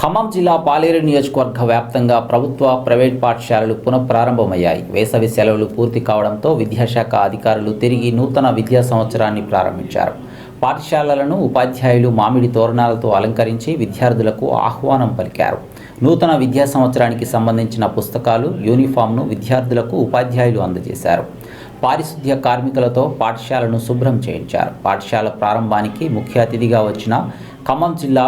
ఖమ్మం జిల్లా పాలేరు నియోజకవర్గ వ్యాప్తంగా ప్రభుత్వ ప్రైవేట్ పాఠశాలలు పునఃప్రారంభమయ్యాయి. వేసవి సెలవులు పూర్తి కావడంతో విద్యాశాఖ అధికారులు తిరిగి నూతన విద్యా సంవత్సరాన్ని ప్రారంభించారు. పాఠశాలలను ఉపాధ్యాయులు మామిడి తోరణాలతో అలంకరించి విద్యార్థులకు ఆహ్వానం పలికారు. నూతన విద్యా సంవత్సరానికి సంబంధించిన పుస్తకాలు యూనిఫామ్ను విద్యార్థులకు ఉపాధ్యాయులు అందజేశారు. పారిశుద్ధ్య కార్మికులతో పాఠశాలను శుభ్రం చేయించారు. పాఠశాల ప్రారంభానికి ముఖ్య అతిథిగా వచ్చిన ఖమ్మం జిల్లా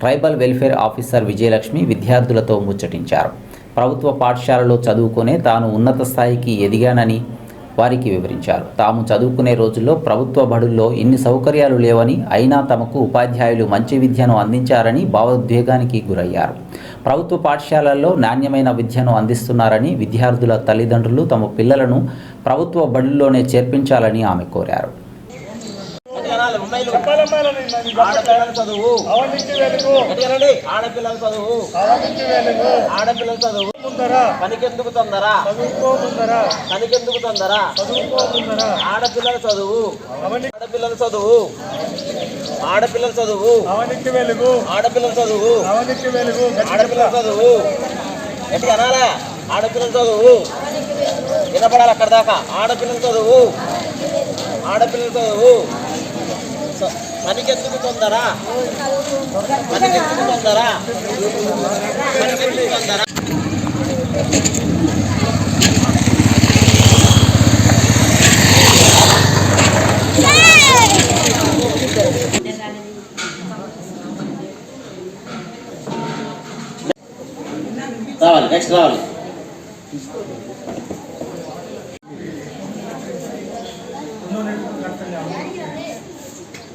ట్రైబల్ వెల్ఫేర్ ఆఫీసర్ విజయలక్ష్మి విద్యార్థులతో ముచ్చటించారు. ప్రభుత్వ పాఠశాలలో చదువుకునే తాను ఉన్నత స్థాయికి ఎదిగానని వారికి వివరించారు. తాము చదువుకునే రోజుల్లో ప్రభుత్వ బడుల్లో ఇన్ని సౌకర్యాలు లేవని అయినా తమకు ఉపాధ్యాయులు మంచి విద్యను అందించారని భావోద్వేగానికి గురయ్యారు. ప్రభుత్వ పాఠశాలల్లో నాణ్యమైన విద్యను అందిస్తున్నారని విద్యార్థుల తల్లిదండ్రులు తమ పిల్లలను ప్రభుత్వ బడుల్లోనే చేర్పించాలని ఆమె కోరారు. ఆడపిల్లల చదువు వెలుగు ఎటుకనండి ఆడపిల్లల చదువు అవనికి వెలుగు ఆడపిల్లల చదువు పనికెందుకు తొందర పనికెందుకు తొందర ఆడపిల్లల చదువు ఆడపిల్లల చదువు ఆడపిల్లల చదువు ఆడపిల్లల చదువు వెలుగు ఆడపిల్లల చదువు ఎటు అనాలా ఆడపిల్లల చదువు వినపడాలి అక్కడ దాకా ఆడపిల్లల చదువు ఆడపిల్లల చదువు పనికెందుకు తొందర? పనికెందుకు తొందర? పనికెందుకు తొందర? రావాలి నెక్స్ట్ రావాలి.